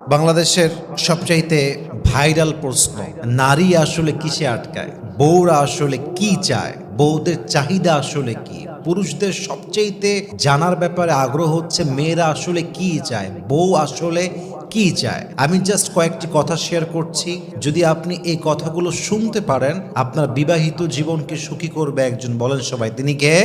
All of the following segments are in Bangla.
বাংলাদেশের সবচাইতে ভাইরাল প্রশ্ন, নারী আসলে কিসে আটকায়? বউরা আসলে কি চায়? বউদের চাহিদা আসলে কি? পুরুষদের সবচাইতে জানার ব্যাপারে আগ্রহ হচ্ছে মেয়েরা আসলে কি চায়? বউ আসলে কি চায়? আমি জাস্ট কয়েকটি কথা শেয়ার করছি। যদি আপনি এই কথাগুলো শুনতে পারেন, আপনার বিবাহিত জীবনকে সুখী করবে একজন, বলেন সবাই, তিনি কে?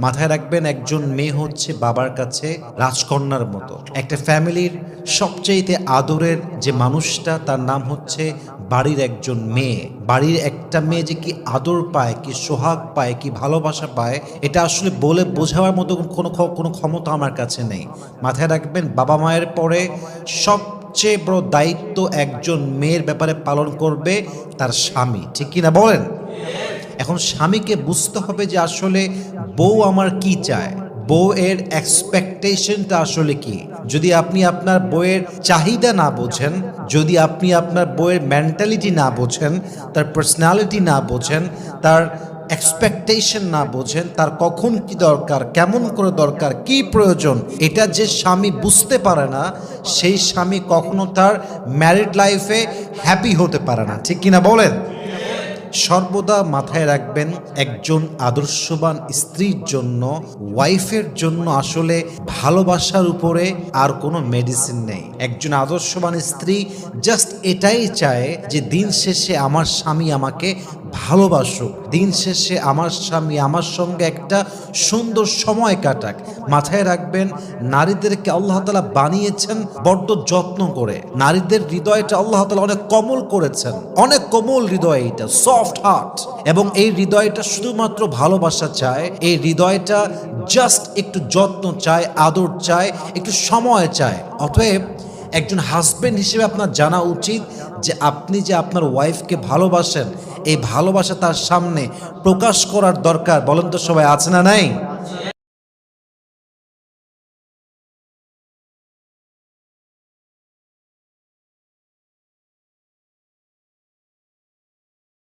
মাথায় রাখবেন, একজন মেয়ে হচ্ছে বাবার কাছে রাজকন্যার মতো। একটা ফ্যামিলির সবচেয়েতে আদরের যে মানুষটা, তার নাম হচ্ছে বাড়ির একজন মেয়ে। বাড়ির একটা মেয়ে যে কি আদর পায়, কি সোহাগ পায়, কি ভালোবাসা পায়, এটা আসলে বলে বোঝাবার মতো কোনো কোনো ক্ষমতা আমার কাছে নেই। মাথায় রাখবেন, বাবা মায়ের পরে সব সবচেয়ে বড় দায়িত্ব একজন মেয়ের ব্যাপারে পালন করবে তার স্বামী। ঠিক কিনা বলেন? এখন স্বামীকে বুঝতে হবে যে আসলে বউ আমার কি চায়। বউ এর এক্সপেকটেশনটা আসলে কি? যদি আপনি আপনার বইয়ের চাহিদা না বোঝেন, যদি আপনি আপনার বইয়ের মেন্টালিটি না বোঝেন, তার পার্সোনালিটি না বোঝেন, তার এক্সপেকটেশন না বোঝেন, তার কখন কি দরকার, কেমন করে দরকার, কি প্রয়োজন, এটা যে স্বামী বুঝতে পারে না, সেই স্বামী কখনো তার ম্যারিড লাইফে হ্যাপি হতে পারে না। ঠিক কিনা বলেন? সর্বদা মাথায় রাখবেন একজন আদর্শবান স্ত্রীর জন্য, ওয়াইফের জন্য আসলে ভালোবাসার উপরে আর কোনো মেডিসিন নেই। একজন আদর্শবান স্ত্রী জাস্ট এটাই চায় যে দিন শেষে আমার স্বামী আমাকে ভালোবাসুক। দিন শেষে আমার স্বামী আমার সঙ্গে একটা সুন্দর সময় কাটাক। মাথায় রাখবেন, নারীদেরকে আল্লাহ তালা বানিয়েছেন বড্ড যত্ন করে। নারীদের হৃদয়টা আল্লাহ তালা অনেক কোমল করেছেন। অনেক কোমল হৃদয় এটা সফট হার্ট এবং এই হৃদয়টা শুধুমাত্র ভালোবাসা চায়, এই হৃদয়টা জাস্ট একটু যত্ন চায়, আদর চায়, একটু সময় চায়। অতএব একজন হাজবেন্ড হিসেবে আপনার জানা উচিত যে আপনি যে আপনার ওয়াইফকে ভালোবাসেন এই ভালোবাসা তার সামনে প্রকাশ করার দরকার। বলেন তো সবাই আছে না নাই?